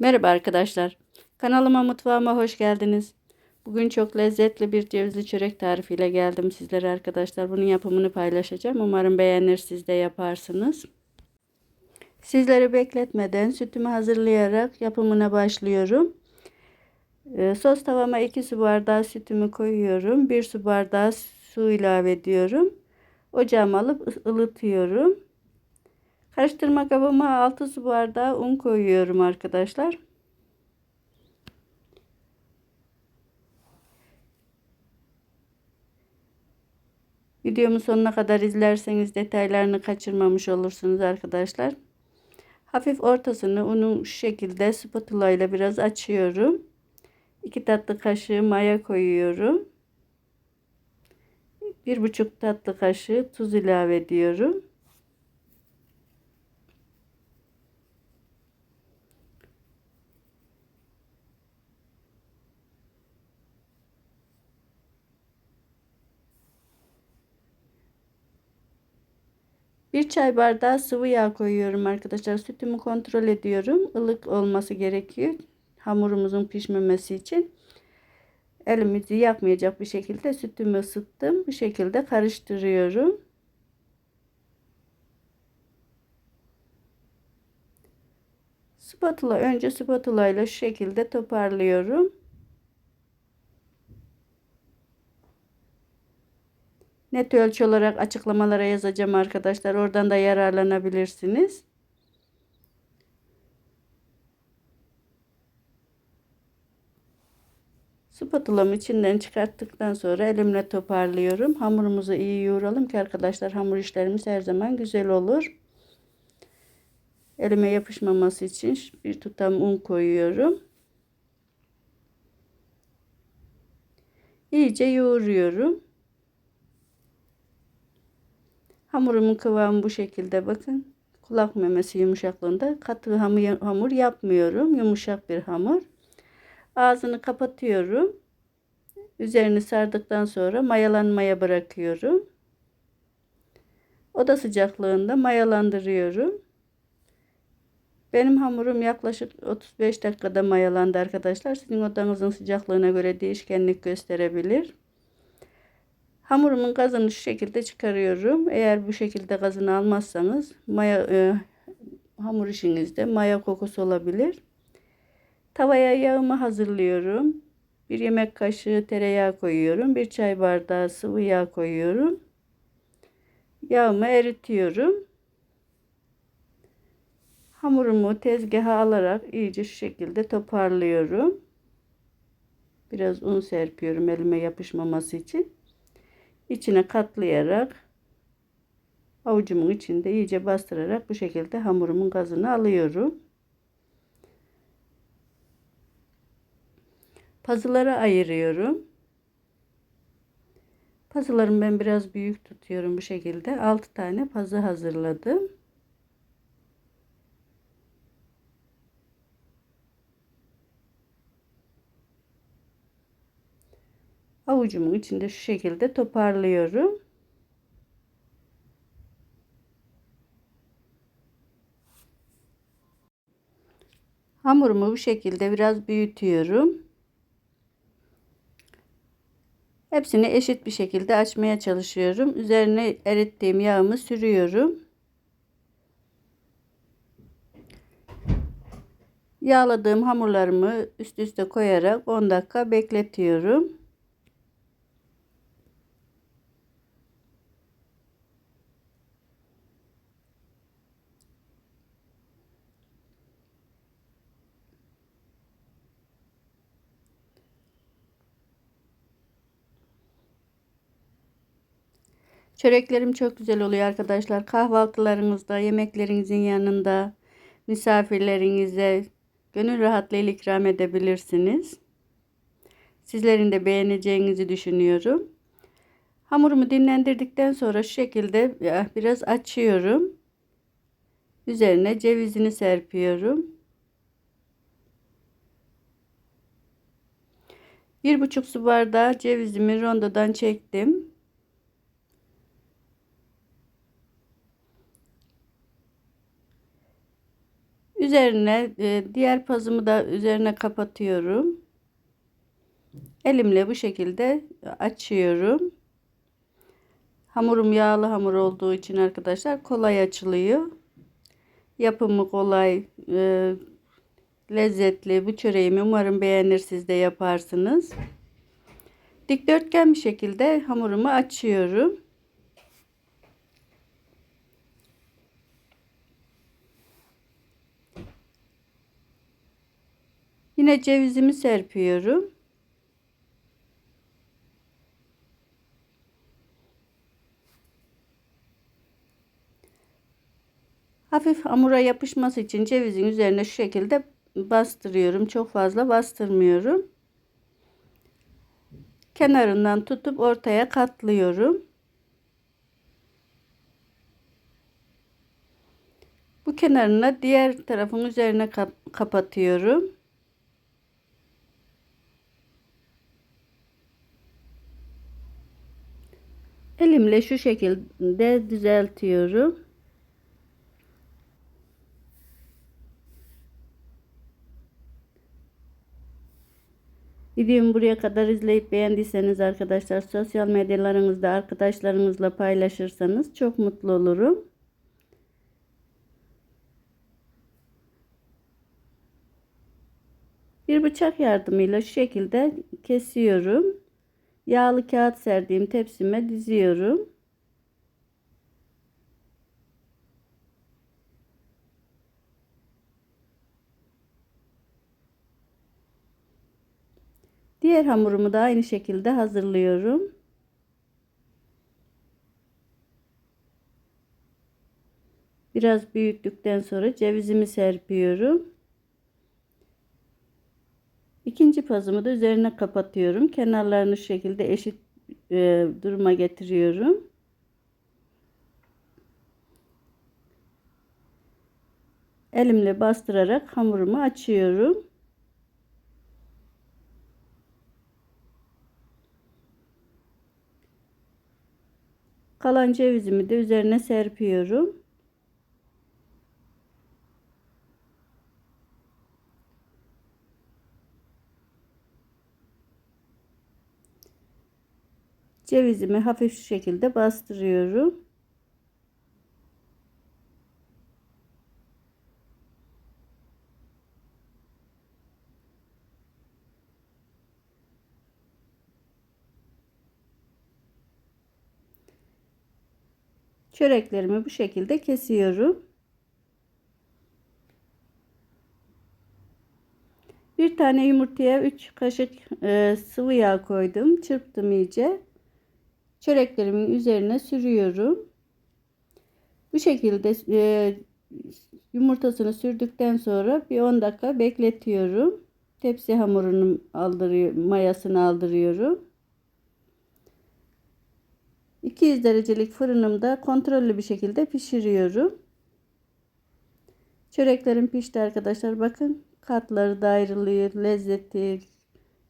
Merhaba arkadaşlar. Kanalıma mutfağıma hoş geldiniz. Bugün çok lezzetli bir cevizli çörek tarifiyle geldim sizlere arkadaşlar. Bunun yapımını paylaşacağım. Umarım beğenir siz de yaparsınız. Sizleri bekletmeden sütümü hazırlayarak yapımına başlıyorum. Ee, sos tavama 2 su bardağı sütümü koyuyorum. 1 su bardağı su ilave ediyorum. Ocağıma alıp ılıtıyorum. Karıştırma kabıma 6 su bardağı un koyuyorum arkadaşlar. Videomu sonuna kadar izlerseniz detaylarını kaçırmamış olursunuz arkadaşlar. Hafif ortasını unu şu şekilde spatula ile biraz açıyorum. 2 tatlı kaşığı maya koyuyorum. 1,5 tatlı kaşığı tuz ilave ediyorum. Bir çay bardağı sıvı yağ koyuyorum arkadaşlar. Sütümü kontrol ediyorum. Ilık olması gerekiyor. Hamurumuzun pişmemesi için. Elimizi yakmayacak bir şekilde sütümü ısıttım. Bu şekilde karıştırıyorum. Spatula önce spatula ile şu şekilde toparlıyorum. Net ölçü olarak açıklamalara yazacağım arkadaşlar. Oradan da yararlanabilirsiniz. Spatulamı içinden çıkarttıktan sonra elimle toparlıyorum. Hamurumuzu iyi yoğuralım ki arkadaşlar hamur işlerimiz her zaman güzel olur. Elime yapışmaması için bir tutam un koyuyorum. İyice yoğuruyorum. Hamurumun kıvamı bu şekilde bakın. Kulak memesi yumuşaklığında. Katı hamur yapmıyorum. Yumuşak bir hamur. Ağzını kapatıyorum. Üzerini sardıktan sonra mayalanmaya bırakıyorum. Oda sıcaklığında mayalandırıyorum. Benim hamurum yaklaşık 35 dakikada mayalandı arkadaşlar. Sizin odanızın sıcaklığına göre değişkenlik gösterebilir. Hamurumun gazını şu şekilde çıkarıyorum. Eğer bu şekilde gazını almazsanız maya e, hamur işinizde maya kokusu olabilir. Tavaya yağımı hazırlıyorum. Bir yemek kaşığı tereyağı koyuyorum. Bir çay bardağı sıvı yağ koyuyorum. Yağımı eritiyorum. Hamurumu tezgaha alarak iyice şu şekilde toparlıyorum. Biraz un serpiyorum elime yapışmaması için içine katlayarak avucumun içinde iyice bastırarak bu şekilde hamurumun gazını alıyorum. Pazılara ayırıyorum. Pazılarımı ben biraz büyük tutuyorum bu şekilde. 6 tane pazı hazırladım. Avucumun içinde şu şekilde toparlıyorum. Hamurumu bu şekilde biraz büyütüyorum. Hepsini eşit bir şekilde açmaya çalışıyorum. Üzerine erittiğim yağımı sürüyorum. Yağladığım hamurlarımı üst üste koyarak 10 dakika bekletiyorum. Çöreklerim çok güzel oluyor arkadaşlar. Kahvaltılarınızda, yemeklerinizin yanında, misafirlerinize gönül rahatlığıyla ikram edebilirsiniz. Sizlerin de beğeneceğinizi düşünüyorum. Hamurumu dinlendirdikten sonra şu şekilde biraz açıyorum. Üzerine cevizini serpiyorum. Bir buçuk su bardağı cevizimi rondodan çektim. Üzerine e, diğer pazımı da üzerine kapatıyorum. Elimle bu şekilde açıyorum. Hamurum yağlı hamur olduğu için arkadaşlar kolay açılıyor. Yapımı kolay, e, lezzetli. Bu çöreğimi umarım beğenir siz de yaparsınız. Dikdörtgen bir şekilde hamurumu açıyorum. Yine cevizimi serpiyorum. Hafif hamura yapışması için cevizin üzerine şu şekilde bastırıyorum. Çok fazla bastırmıyorum. Kenarından tutup ortaya katlıyorum. Bu kenarına diğer tarafın üzerine kap kapatıyorum. Elimle şu şekilde düzeltiyorum. Videomu buraya kadar izleyip beğendiyseniz arkadaşlar sosyal medyalarınızda arkadaşlarınızla paylaşırsanız çok mutlu olurum. Bir bıçak yardımıyla şu şekilde kesiyorum. Yağlı kağıt serdiğim tepsime diziyorum. Diğer hamurumu da aynı şekilde hazırlıyorum. Biraz büyüttükten sonra cevizimi serpiyorum. İkinci pazımı da üzerine kapatıyorum. Kenarlarını şu şekilde eşit e, duruma getiriyorum. Elimle bastırarak hamurumu açıyorum. Kalan cevizimi de üzerine serpiyorum. Cevizimi hafif şu şekilde bastırıyorum. Çöreklerimi bu şekilde kesiyorum. Bir tane yumurtaya 3 kaşık e, sıvı yağ koydum. Çırptım iyice. Çöreklerimin üzerine sürüyorum. Bu şekilde e, yumurtasını sürdükten sonra bir 10 dakika bekletiyorum. Tepsi hamurunun aldırıyor, mayasını aldırıyorum. 200 derecelik fırınımda kontrollü bir şekilde pişiriyorum. Çöreklerim pişti arkadaşlar. Bakın katları da ayrılıyor. Lezzeti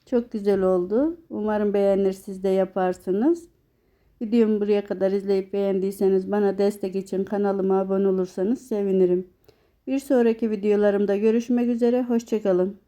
çok güzel oldu. Umarım beğenir siz de yaparsınız. Videomu buraya kadar izleyip beğendiyseniz bana destek için kanalıma abone olursanız sevinirim. Bir sonraki videolarımda görüşmek üzere. Hoşçakalın.